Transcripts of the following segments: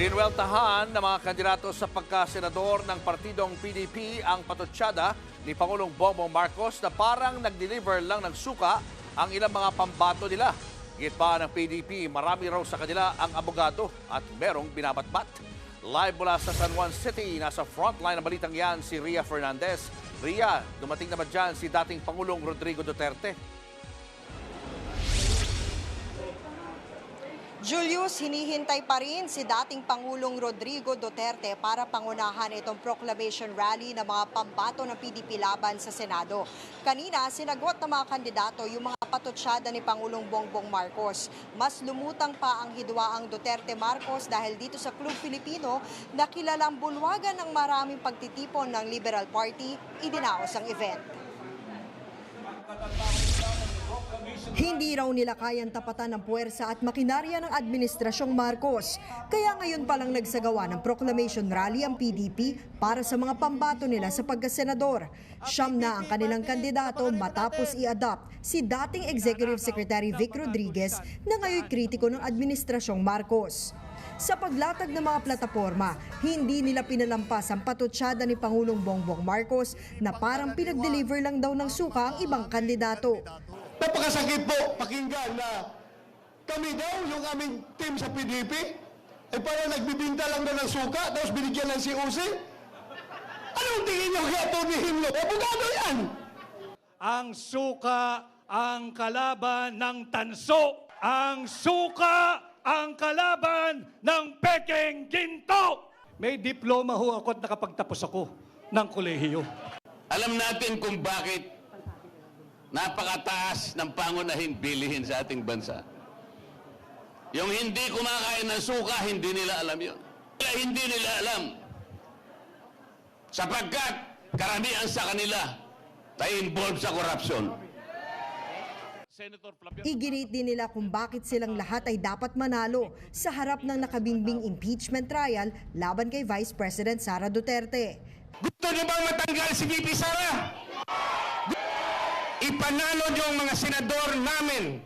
Binweltahan ng mga kandidato sa pagkasenador ng partidong PDP ang patutsyada ni Pangulong Bongbong Marcos na parang nag-deliver lang ng suka ang ilang mga pambato nila. Git pa ng PDP, marami raw sa kanila ang abogado at merong binabatbat. Live mula sa San Juan City, nasa frontline ng balitang yan si Ria Fernandez. Ria, dumating naman dyan si dating Pangulong Rodrigo Duterte. Julius, hinihintay pa rin si dating Pangulong Rodrigo Duterte para pangunahan itong proclamation rally ng mga pambato ng PDP laban sa Senado. Kanina, sinagot ng mga kandidato yung mga patutsyada ni Pangulong Bongbong Marcos. Mas lumutang pa ang hidwaang Duterte Marcos dahil dito sa Club Filipino na kilalang bulwagan ng maraming pagtitipon ng Liberal Party, idinaos ang event. Hindi raw nila kayang tapatan ng puwersa at makinarya ng Administrasyong Marcos. Kaya ngayon palang nagsagawa ng proclamation rally ang PDP para sa mga pambato nila sa pagkasenador. Siyam na ang kanilang kandidato matapos i-adopt si dating Executive Secretary Vic Rodriguez na ngayon kritiko ng Administrasyong Marcos. Sa paglatag ng mga plataforma, hindi nila pinalampas ang patutsyada ni Pangulong Bongbong Marcos na parang pinag-deliver lang daw ng suka ang ibang kandidato. Napakasakit po pakinggan na kami daw, yung aming team sa PDP, ay parang nagbibinta lang daw ng suka, tapos binigyan ng COC. Anong tingin nyo kaya Tony Himlo? Abogado yan! Ang suka ang kalaban ng tanso. Ang suka ang kalaban ng pekeng ginto. May diploma ho ako at nakapagtapos ako ng kolehiyo. Alam natin kung bakit napakataas ng pangunahing bilihin sa ating bansa. Yung hindi kumakain ng suka, hindi nila alam yun. Kaya hindi nila alam. Sapagkat karamihan sa kanila tayo involved sa korupsyon. Iginit din nila kung bakit silang lahat ay dapat manalo sa harap ng nakabimbing impeachment trial laban kay Vice President Sara Duterte. Gusto nyo bang matanggal si VP Sara? Ipanalo nyo ang mga senador namin.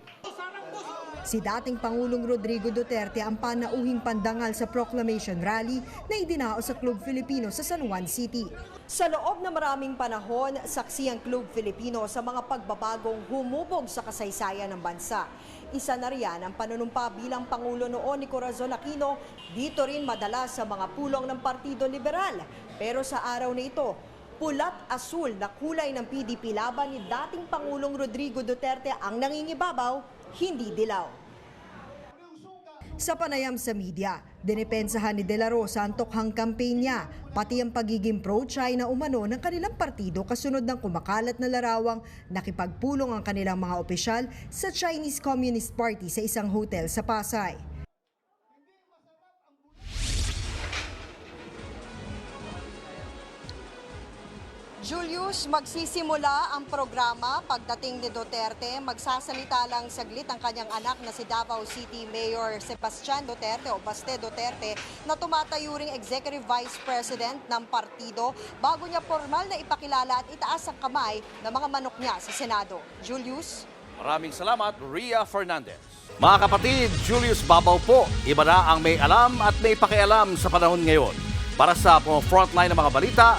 Si dating Pangulong Rodrigo Duterte ang panauhing pandangal sa proclamation rally na idinao sa Club Filipino sa San Juan City. Sa loob na maraming panahon, saksi ang Club Filipino sa mga pagbabagong humubog sa kasaysayan ng bansa. Isa na riyan ang panunumpa bilang Pangulo noon ni Corazon Aquino, dito rin madalas sa mga pulong ng Partido Liberal. Pero sa araw na ito, pulat asul na kulay ng PDP laban ni dating Pangulong Rodrigo Duterte ang nangingibabaw, hindi dilaw. Sa panayam sa media, dinepensahan ni De La Rosa ang tokhang campaign pati ang pagiging pro-China umano ng kanilang partido kasunod ng kumakalat na larawang nakipagpulong ang kanilang mga opisyal sa Chinese Communist Party sa isang hotel sa Pasay. Julius, magsisimula ang programa pagdating ni Duterte. Magsasalita lang saglit ang kanyang anak na si Davao City Mayor Sebastian Duterte o Baste Duterte na tumatayo ring Executive Vice President ng partido bago niya formal na ipakilala at itaas ang kamay ng mga manok niya sa Senado. Julius? Maraming salamat, Ria Fernandez. Mga kapatid, Julius Babaw po. Iba na ang may alam at may pakialam sa panahon ngayon. Para sa frontline ng mga balita,